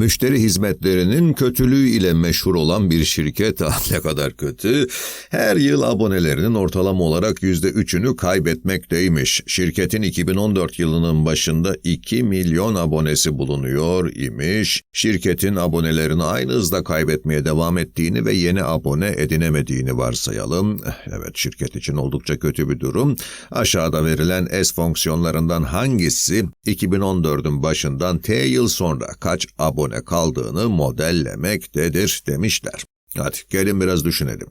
Müşteri hizmetlerinin kötülüğü ile meşhur olan bir şirket ah ne kadar kötü. Her yıl abonelerinin ortalama olarak %3'ünü kaybetmekteymiş. Şirketin 2014 yılının başında 2 milyon abonesi bulunuyor imiş. Şirketin abonelerini aynı hızda kaybetmeye devam ettiğini ve yeni abone edinemediğini varsayalım. Evet şirket için oldukça kötü bir durum. Aşağıda verilen S fonksiyonlarından hangisi 2014'ün başından T yıl sonra kaç abone kaldığını modellemektedir demişler. Hadi gelin biraz düşünelim.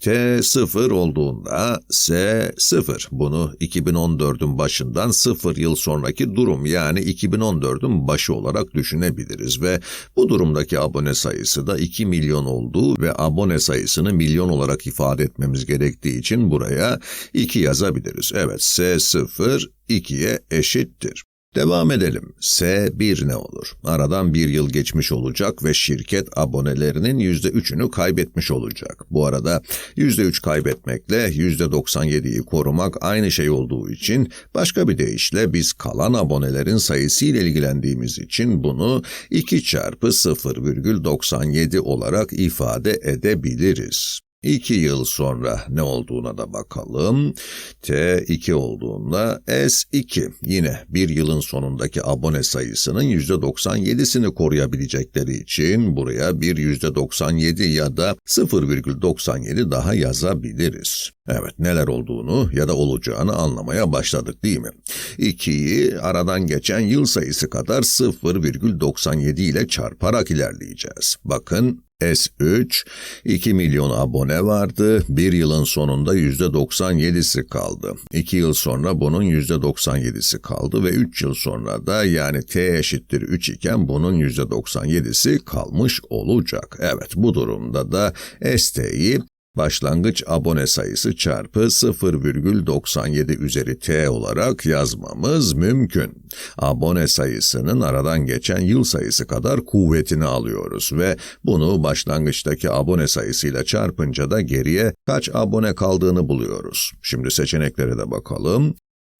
T 0 olduğunda S 0. Bunu 2014'ün başından 0 yıl sonraki durum yani 2014'ün başı olarak düşünebiliriz ve bu durumdaki abone sayısı da 2 milyon olduğu ve abone sayısını milyon olarak ifade etmemiz gerektiği için buraya 2 yazabiliriz. Evet S 0 2'ye eşittir. Devam edelim. S1 ne olur? Aradan bir yıl geçmiş olacak ve şirket abonelerinin %3'ünü kaybetmiş olacak. Bu arada %3 kaybetmekle %97'yi korumak aynı şey olduğu için başka bir deyişle biz kalan abonelerin sayısı ile ilgilendiğimiz için bunu 2 çarpı 0,97 olarak ifade edebiliriz. 2 yıl sonra ne olduğuna da bakalım. T2 olduğunda S2 yine bir yılın sonundaki abone sayısının %97'sini koruyabilecekleri için buraya bir %97 ya da 0,97 daha yazabiliriz. Evet neler olduğunu ya da olacağını anlamaya başladık değil mi? 2'yi aradan geçen yıl sayısı kadar 0,97 ile çarparak ilerleyeceğiz. Bakın S3, 2 milyon abone vardı, bir yılın sonunda %97'si kaldı. 2 yıl sonra bunun %97'si kaldı ve 3 yıl sonra da yani T eşittir 3 iken bunun %97'si kalmış olacak. Evet bu durumda da ST'yi başlangıç abone sayısı çarpı 0,97 üzeri t olarak yazmamız mümkün. Abone sayısının aradan geçen yıl sayısı kadar kuvvetini alıyoruz ve bunu başlangıçtaki abone sayısıyla çarpınca da geriye kaç abone kaldığını buluyoruz. Şimdi seçeneklere de bakalım.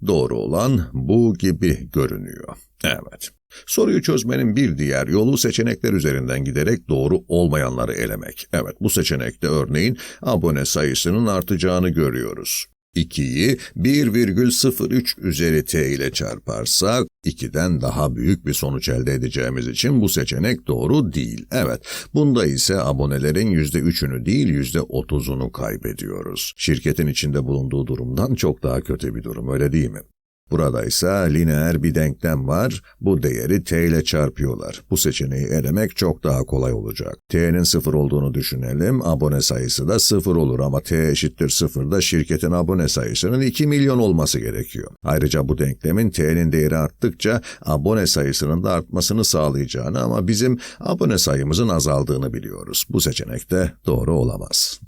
Doğru olan bu gibi görünüyor. Evet. Soruyu çözmenin bir diğer yolu seçenekler üzerinden giderek doğru olmayanları elemek. Evet bu seçenekte örneğin abone sayısının artacağını görüyoruz. 2'yi 1,03 üzeri t ile çarparsak 2'den daha büyük bir sonuç elde edeceğimiz için bu seçenek doğru değil. Evet, bunda ise abonelerin %3'ünü değil %30'unu kaybediyoruz. Şirketin içinde bulunduğu durumdan çok daha kötü bir durum öyle değil mi? Burada ise lineer bir denklem var. Bu değeri t ile çarpıyorlar. Bu seçeneği elemek çok daha kolay olacak. t'nin sıfır olduğunu düşünelim. Abone sayısı da sıfır olur ama t eşittir sıfırda şirketin abone sayısının 2 milyon olması gerekiyor. Ayrıca bu denklemin t'nin değeri arttıkça abone sayısının da artmasını sağlayacağını ama bizim abone sayımızın azaldığını biliyoruz. Bu seçenek de doğru olamaz.